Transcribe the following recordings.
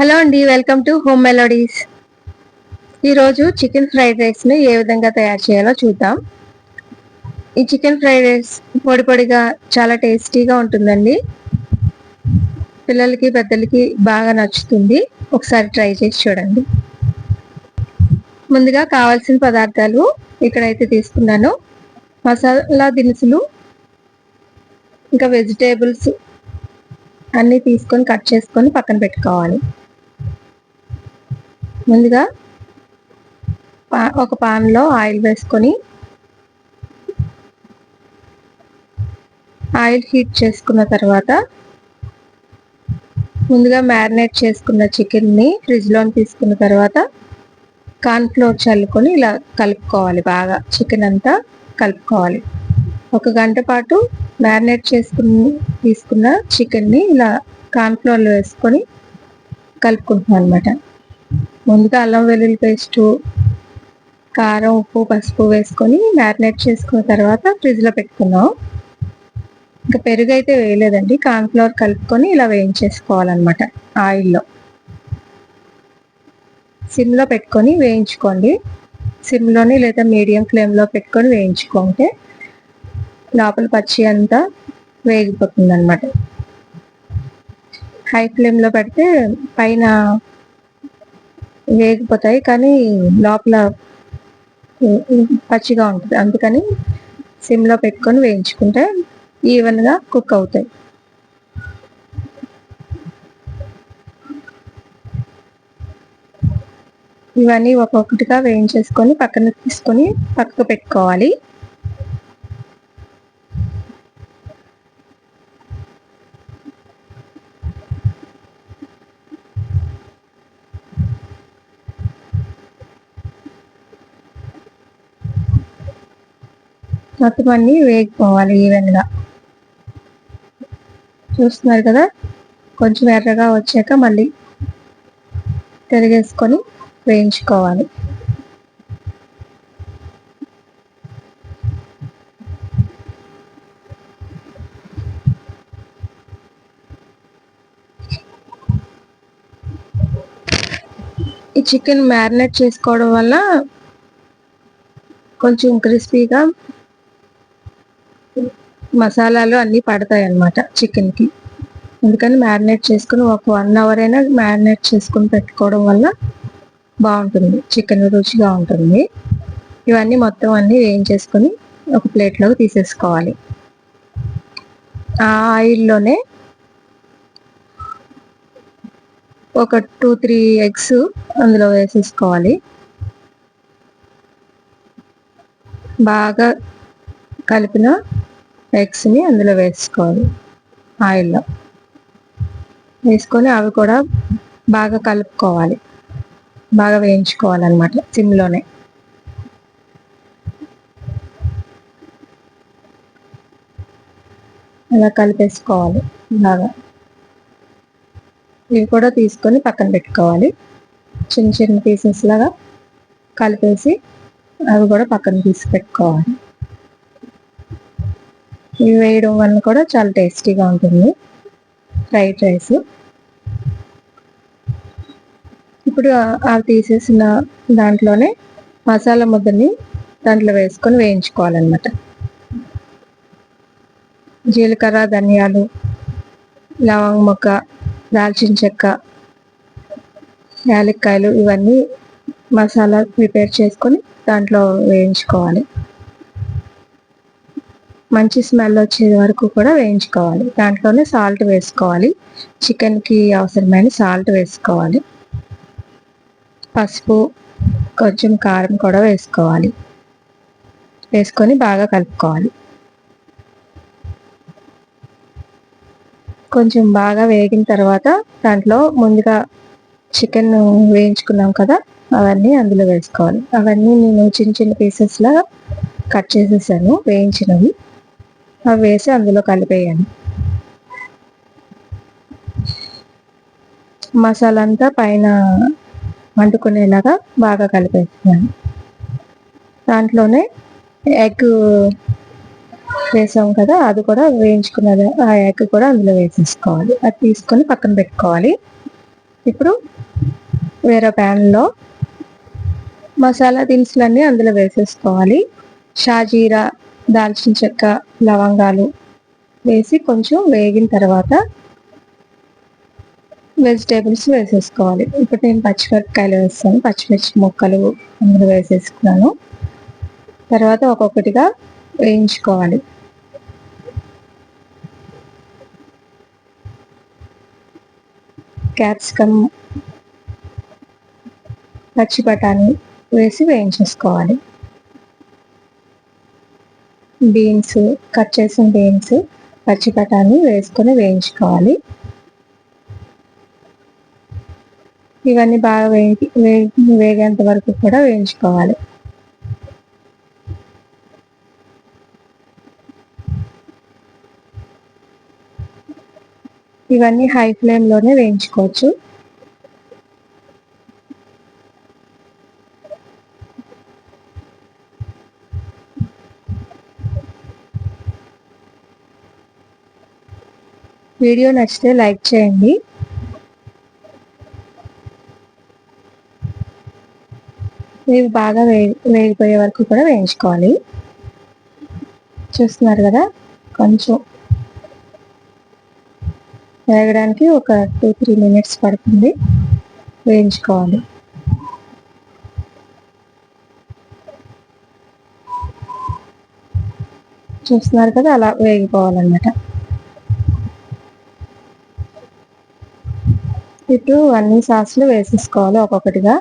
Hello అండి welcome to home melodies. ఈరోజు chicken fried రైస్ని ఏ విధంగా తయారు చేయాలో చూద్దాం. ఈ చికెన్ ఫ్రైడ్ రైస్ పొడి పొడిగా చాలా టేస్టీగా ఉంటుందండి. పిల్లలకి పెద్దలకి బాగా నచ్చుతుంది. ఒకసారి ట్రై చేసి చూడండి. ముందుగా కావాల్సిన పదార్థాలు ఇక్కడైతే తీసుకున్నాను. మసాలా దినుసులు ఇంకా వెజిటేబుల్స్ అన్నీ తీసుకొని కట్ చేసుకొని పక్కన పెట్టుకోవాలి. ముందుగా పా- ఒక పాన్లో ఆయిల్ వేసుకొని ఆయిల్ హీట్ చేసుకున్న తర్వాత ముందుగా మ్యారినేట్ చేసుకున్న చికెన్ని ఫ్రిడ్జ్లో తీసుకున్న తర్వాత కార్న్ఫ్లోర్ చల్లుకొని ఇలా కలుపుకోవాలి బాగా. చికెన్ అంతా కలుపుకోవాలి. ఒక గంట పాటు మ్యారినేట్ చేసుకుని తీసుకున్న చికెన్ని ఇలా కార్న్ఫ్లోర్లో వేసుకొని కలుపుకుంటున్నాను అనమాట ముందుగా అల్లం వెల్లుల్లి పేస్టు కారం ఉప్పు పసుపు వేసుకొని మ్యారినేట్ చేసుకున్న తర్వాత ఫ్రిడ్జ్లో పెట్టుకున్నాం ఇంకా పెరుగు అయితే వేయలేదండి. కార్న్ఫ్లవర్ కలుపుకొని ఇలా వేయించేసుకోవాలన్నమాట ఆయిల్లో. సిమ్లో పెట్టుకొని వేయించుకోండి. సిమ్లోని లేదా మీడియం ఫ్లేమ్లో పెట్టుకొని వేయించుకుంటే లోపల పచ్చి అంతా వేగిపోతుంది అనమాట హై ఫ్లేమ్లో పెడితే పైన వేగిపోతాయి కానీ లోపల పచ్చిగా ఉంటుంది. అందుకని సిమ్లో పెట్టుకొని వేయించుకుంటే ఈవెన్గా కుక్ అవుతాయి. ఇవన్నీ ఒక్కొక్కటిగా వేయించేసుకొని పక్కన తీసుకొని పక్కకు పెట్టుకోవాలి. మొత్తం అన్ని వేగిపోవాలి ఈవెన్గా చూస్తున్నారు కదా? కొంచెం ఎర్రగా వచ్చాక మళ్ళీ తిరిగేసుకొని వేయించుకోవాలి. ఈ చికెన్ మ్యారినేట్ చేసుకోవడం వల్ల కొంచెం క్రిస్పీగా మసాలాలు అన్నీ పడతాయి అన్నమాట చికెన్కి. అందుకని మ్యారినేట్ చేసుకుని ఒక వన్ అవర్ అయినా మ్యారినేట్ చేసుకుని పెట్టుకోవడం వల్ల బాగుంటుంది. చికెన్ రుచిగా ఉంటుంది. ఇవన్నీ మొత్తం అన్ని వేయించేసుకొని ఒక ప్లేట్లోకి తీసేసుకోవాలి. ఆ ఆయిల్లోనే ఒక టూ త్రీ ఎగ్స్ అందులో వేసేసుకోవాలి. బాగా కలిపిన ఎగ్స్ని అందులో వేసుకోవాలి. ఆయిల్లో. వేసుకొని అవి కూడా బాగా కలుపుకోవాలి. బాగా వేయించుకోవాలన్నమాట సిమ్లోనే. అలా కలిపేసుకోవాలి బాగా. ఇవి కూడా తీసుకొని పక్కన పెట్టుకోవాలి. చిన్న చిన్న పీసెస్ లాగా కలిపేసి అవి కూడా పక్కన తీసి పెట్టుకోవాలి. ఇవి వేయడం వల్ల కూడా చాలా టేస్టీగా ఉంటుంది. Fried rice. ఇప్పుడు అవి తీసేసిన దాంట్లోనే మసాలా ముద్దని దాంట్లో వేసుకొని వేయించుకోవాలన్నమాట. జీలకర్ర ధనియాలు లవంగ మొక్క దాల్చిన చెక్క యాలక్కాయలు ఇవన్నీ మసాలా ప్రిపేర్ చేసుకొని దాంట్లో వేయించుకోవాలి. మంచి స్మెల్ వచ్చే వరకు కూడా వేయించుకోవాలి. దాంట్లోనే సాల్ట్ వేసుకోవాలి. చికెన్కి అవసరమైన సాల్ట్ వేసుకోవాలి. పసుపు కొంచెం కారం కూడా వేసుకోవాలి. వేసుకొని బాగా కలుపుకోవాలి. కొంచెం బాగా వేగిన తర్వాత దాంట్లో ముందుగా చికెన్ వేయించుకున్నాం కదా అవన్నీ అందులో వేసుకోవాలి. అవన్నీ నేను చిన్న చిన్న పీసెస్లా కట్ చేసేసాను వేయించినవి. అవి వేసి అందులో కలిపేయాలి. మసాలా అంతా పైన వండుకునేలాగా బాగా కలిపేస్తున్నాను దాంట్లోనే ఎగ్ వేసాం కదా అది కూడా వేయించుకున్నది. ఆ ఎగ్ కూడా అందులో వేసేసుకోవాలి. అది తీసుకొని పక్కన పెట్టుకోవాలి. ఇప్పుడు వేరే ప్యాన్లో మసాలా దినుసులన్నీ అందులో వేసేసుకోవాలి. షాజీరా దాల్చిన చెక్క లవంగాలు వేసి కొంచెం వేగిన తర్వాత వెజిటేబుల్స్ వేసేసుకోవాలి. ఇప్పుడు నేను పచ్చిమిరపకాయలు వేస్తాను. పచ్చిమిర్చి ముక్కలు అందులో వేసేసుకున్నాను. తర్వాత ఒక్కొక్కటిగా వేయించుకోవాలి. క్యాప్సికమ్ పచ్చి బఠానీ వేసి వేయించేసుకోవాలి. బీన్స్ కట్ చేసిన బీన్స్ పచ్చి బఠానీ వేసుకొని వేయించుకోవాలి. ఇవన్నీ బాగా వేగి వేగేంత వరకు కూడా వేయించుకోవాలి. ఇవన్నీ హై ఫ్లేమ్లోనే వేయించుకోవచ్చు. వీడియో నచ్చితే లైక్ చేయండి. ఇవి బాగా వే వేగిపోయే వరకు కూడా వేయించుకోవాలి. చూస్తున్నారు కదా? కొంచెం వేగడానికి ఒక టూ త్రీ మినిట్స్ పడుతుంది. వేయించుకోవాలి. చూస్తున్నారు కదా? అలా వేగిపోవాలన్నమాట. ఇప్పుడు అన్ని సాసులు వేసేసుకోవాలి ఒక్కొక్కటిగా.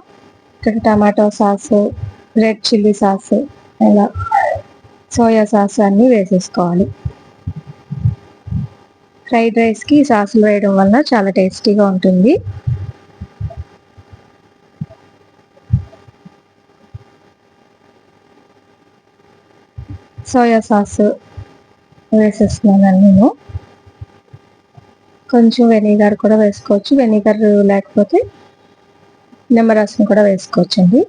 ఇక్కడ tomato sauce red chilli sauce ఇలా సోయా సాస్ అన్నీ వేసేసుకోవాలి. ఫ్రైడ్ రైస్కి సాసులు వేయడం వల్ల చాలా టేస్టీగా ఉంటుంది. సోయా సాస్ వేసేస్తున్నాను నేను. కొంచెం వెనిగర్ కూడా వేసుకోవచ్చు. వెనిగర్ లేకపోతే నిమ్మరసం కూడా వేసుకోవచ్చండి.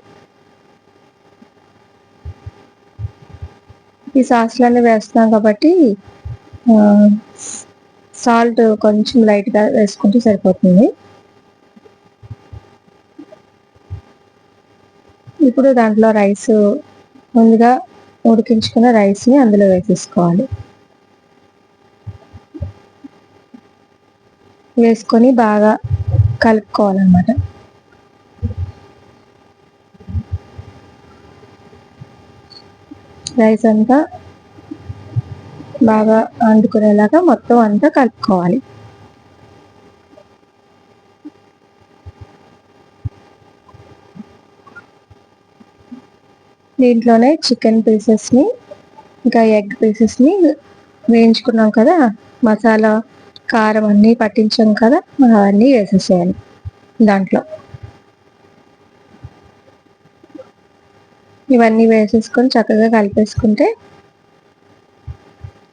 ఈ సాస్లన్నీ వేస్తున్నాం కాబట్టి సాల్ట్ కొంచెం లైట్గా వేసుకుంటే సరిపోతుంది. ఇప్పుడు దాంట్లో రైస్ ముందుగా ఉడికించుకున్న రైస్ని అందులో వేసేసుకోవాలి. వేసుకొని బాగా కలుపుకోవాలన్నమాట. రైస్ అంతా బాగా అంటుకునేలాగా మొత్తం అంతా కలుపుకోవాలి. దీంట్లోనే చికెన్ పీసెస్ని ఇంకా ఎగ్ పీసెస్ని వేయించుకున్నాం కదా మసాలా కారం అన్నీ పట్టించాం కదా అవన్నీ వేసేసేయాలి దాంట్లో. ఇవన్నీ వేసేసుకొని చక్కగా కలిపేసుకుంటే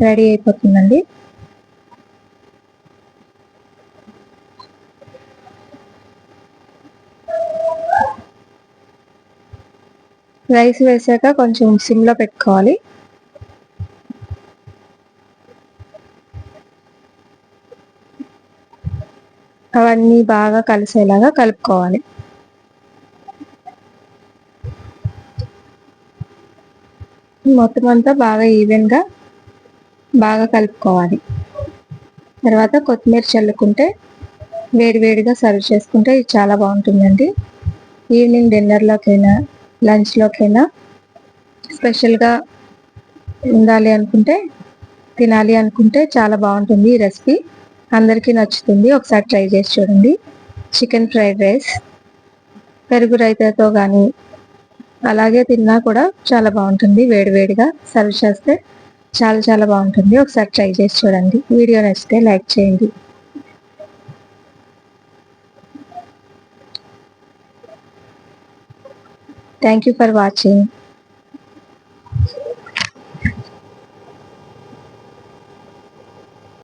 రెడీ అయిపోతుందండి. రైస్ వేసాక కొంచెం సిమ్లో పెట్టుకోవాలి. అవన్నీ బాగా కలిసేలాగా కలుపుకోవాలి. మొత్తం అంతా బాగా ఈవెన్గా బాగా కలుపుకోవాలి. తర్వాత కొత్తిమీర చల్లుకుంటే వేడివేడిగా సర్వ్ చేసుకుంటే ఇది చాలా బాగుంటుందండి. ఈవినింగ్ డిన్నర్లోకైనా లంచ్లోకైనా స్పెషల్గా ఉండాలి అనుకుంటే తినాలి అనుకుంటే చాలా బాగుంటుంది ఈ రెసిపీ. అందరికీ నచ్చుతుంది. ఒకసారి ట్రై చేసి చూడండి. చికెన్ ఫ్రైడ్ రైస్ పెరుగు రైతాతో కానీ అలాగే తిన్నా కూడా చాలా బాగుంటుంది. వేడివేడిగా సర్వ్ చేస్తే చాలా చాలా బాగుంటుంది. ఒకసారి ట్రై చేసి చూడండి. వీడియో నచ్చితే లైక్ చేయండి. Thank you for watching